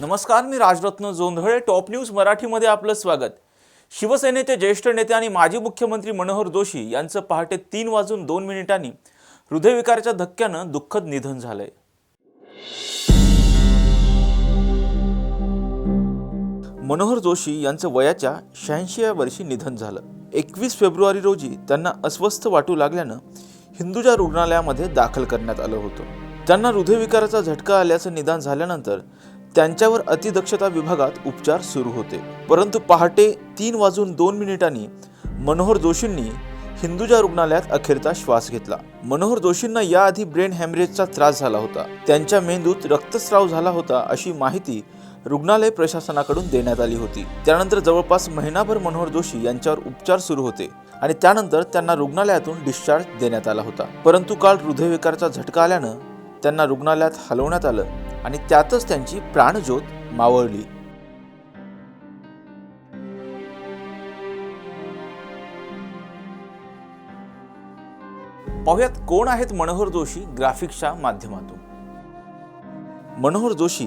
नमस्कार मी Rajratna Jondhale top news मराठीमध्ये आपलं स्वागत. शिवसेनेचे ज्येष्ठ नेते आणि माजी मुख्यमंत्री मनोहर जोशी यांचं पहाटे तीन वाजून दोन मिनिटांनी हृदयविकाराच्या धक्क्यानं दुःखद निधन झालंय. मनोहर जोशी यांचं वयाच्या शहाऐंशीव्या वर्षी निधन झालं. एकवीस फेब्रुवारी रोजी त्यांना अस्वस्थ वाटू लागल्यानं हिंदुजा रुग्णालयामध्ये दाखल करण्यात आलं होतं. त्यांना हृदयविकाराचा झटका आल्याचं निदान झाल्यानंतर त्यांच्यावर अतिदक्षता विभागात उपचार सुरू होते. परंतु पहाटे तीन वाजून दोन मिनिटांनी मनोहर जोशींनी हिंदुजा रुग्णालयात अखेरचा श्वास घेतला. मनोहर जोशींना याआधी ब्रेन हॅमरेजचा त्रास झाला होता. त्यांच्या मेंदूत रक्तस्राव झाला होता अशी माहिती रुग्णालय प्रशासनाकडून देण्यात आली होती. त्यानंतर जवळपास महिनाभर मनोहर जोशी यांच्यावर उपचार सुरू होते आणि त्यानंतर त्यांना रुग्णालयातून डिस्चार्ज देण्यात आला होता. परंतु काल हृदयविकाराचा झटका आल्यानं त्यांना रुग्णालयात हलवण्यात आलं. आणि त्यातच त्यांची प्राणज्योत मावळली. पाहुयात कोण आहेत मनोहर जोशी ग्राफिक्सच्या माध्यमातून? मनोहर जोशी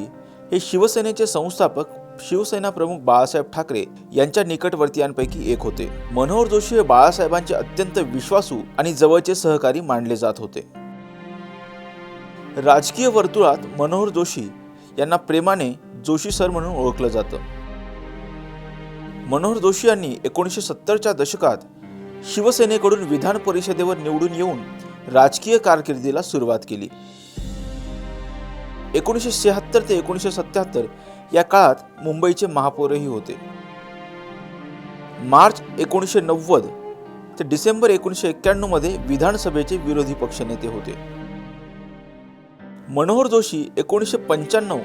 हे शिवसेनेचे संस्थापक शिवसेना प्रमुख बाळासाहेब ठाकरे यांच्या निकटवर्तीयांपैकी एक होते. मनोहर जोशी हे बाळासाहेबांचे अत्यंत विश्वासू आणि जवळचे सहकारी मानले जात होते. राजकीय वर्तुळात मनोहर जोशी यांना प्रेमाने जोशी सर म्हणून ओळखलं जातं. मनोहर जोशी यांनी एकोणीसशे सत्तरच्या दशकात शिवसेनेकडून विधान परिषदेवर निवडून येऊन राजकीय कारकिर्दीला सुरुवात केली. एकोणीसशे शहात्तर ते एकोणीसशे सत्याहत्तर या काळात मुंबईचे महापौरही होते. मार्च एकोणीसशे नव्वद ते डिसेंबर एकोणीसशे एक्क्याण्णवमध्ये विधानसभेचे विरोधी पक्षनेते होते. मनोहर जोशी एकोणीसशे पंच्याण्णव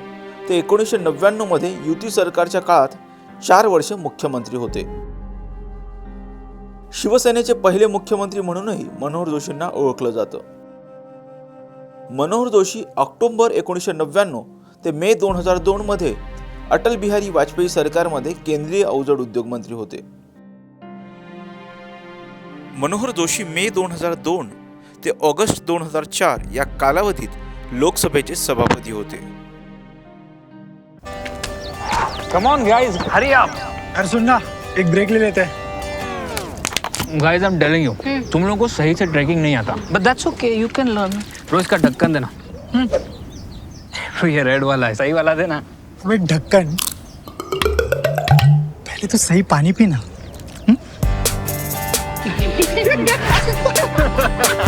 ते एकोणीसशे नव्याण्णवमध्ये युती सरकारच्या काळात चार वर्ष मुख्यमंत्री होते. शिवसेनेचे पहिले मुख्यमंत्री म्हणूनही मनोहर जोशींना ओळखलं जातं. मनोहर जोशी ऑक्टोबर एकोणीसशे नव्याण्णव ते मे दोन हजार दोनमध्ये अटल बिहारी वाजपेयी सरकारमध्ये केंद्रीय अवजड उद्योग मंत्री होते. मनोहर जोशी मे दोन हजार दोन ते ऑगस्ट दोन हजार चार या कालावधीत लोकसभेचे सभापती होते. Come on guys hurry up अरे सुन ना एक ब्रेक ले लेते हैं. Guys I am telling you तुम लोगों को सही से ट्रैकिंग नहीं आता. But that's okay, you can learn. रोज का ढक्कन देना. तो ये रेड वाला है सही वाला देना. अब ढक्कन. पहले तो सही पानी पीना.